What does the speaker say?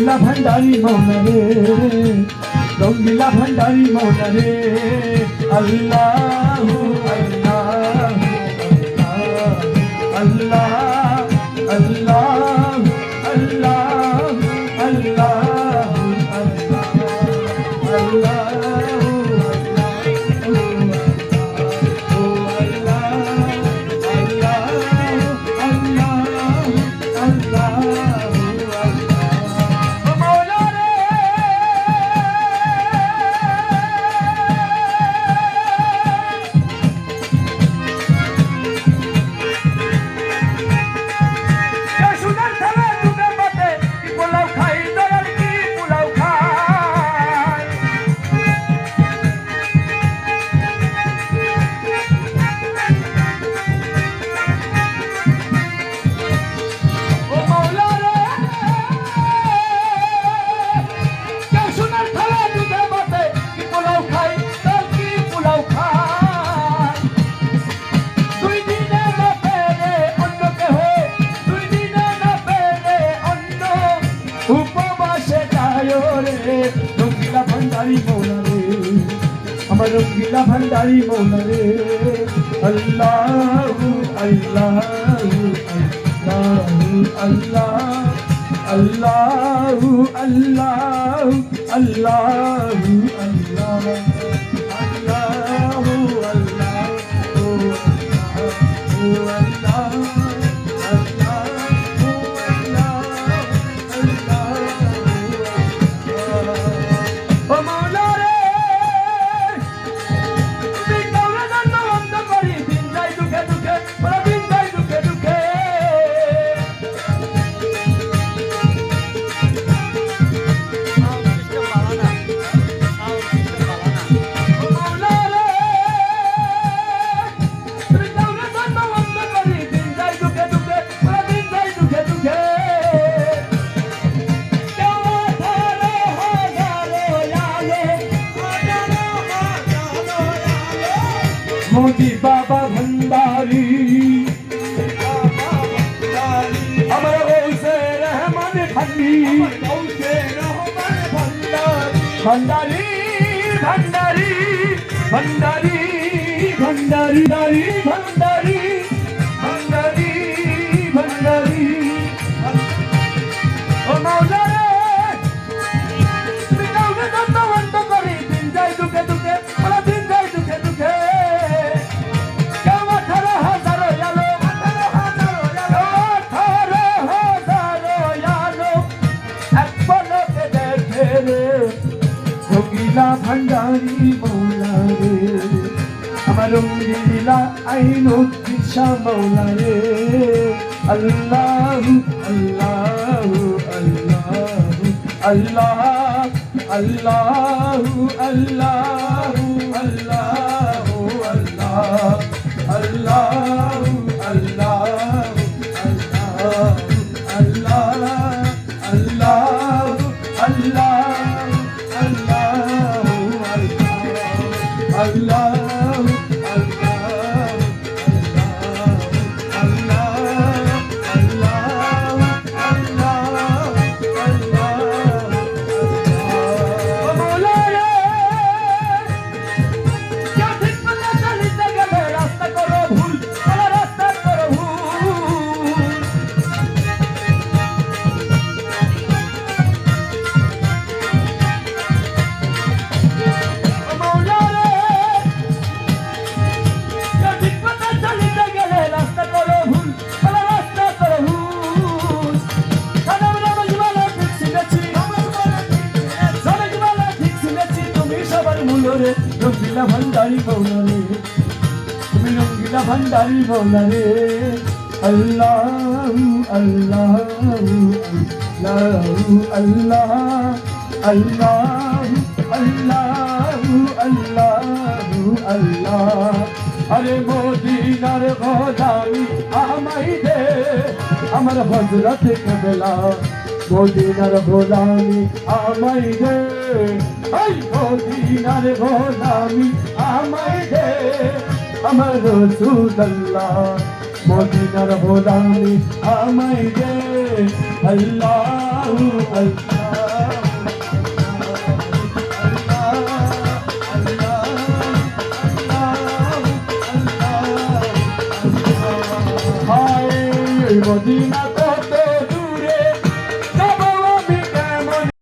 রঙ্গিলা ভান্ডারি মৌলা রে রঙ্গিলা ভান্ডারি মৌলা রে আল্লাহ আল্লাহ আল্লাহ উপবাসে যায় রে, রঙ্গিলা ভান্ডারি মৌলা আমার রঙ্গিলা ভান্ডারি মৌলা রে। আল্লাহ আল্লাহ আল্লাহ আল্লাহ আল্লাহ আল্লাহ। মোদি বাবা ভণ্ডারি আমার গৌসে রহমান ভণ্ডারি ভণ্ডারি ভণ্ডারি ভণ্ডারি ভণ্ডারি ভণ্ডারি ভান্ডারি মৌলা রে আমার রঙ্গিলা আইন দিশা মৌলা রে আল্লাহ আল্লাহ আল্লাহ আল্লাহ আল্লাহ আল্লাহ আল্লাহ আল্লাহ আল্লাহ আল্লাহ। love. রঙ্গিলা ভান্ডারি বৌলারে তুমি রঙ্গিলা ভান্ডারি বৌলারে আল্লাহ আল্লাহ আল্লাহ আল্লাহ আল্লাহ আল্লাহ। আল্লাহ আল্লাহ আরে মদিনার গোলামি আমাই দে, আমার হজরত কেবলা। মদিনার গোলামি আমাই দে। এই মদিনার গোলামি আমাই দে। আমার রসুল্লাহ মদিনার হোলামি আমায় দে। আল্লাহ হায় মদিনা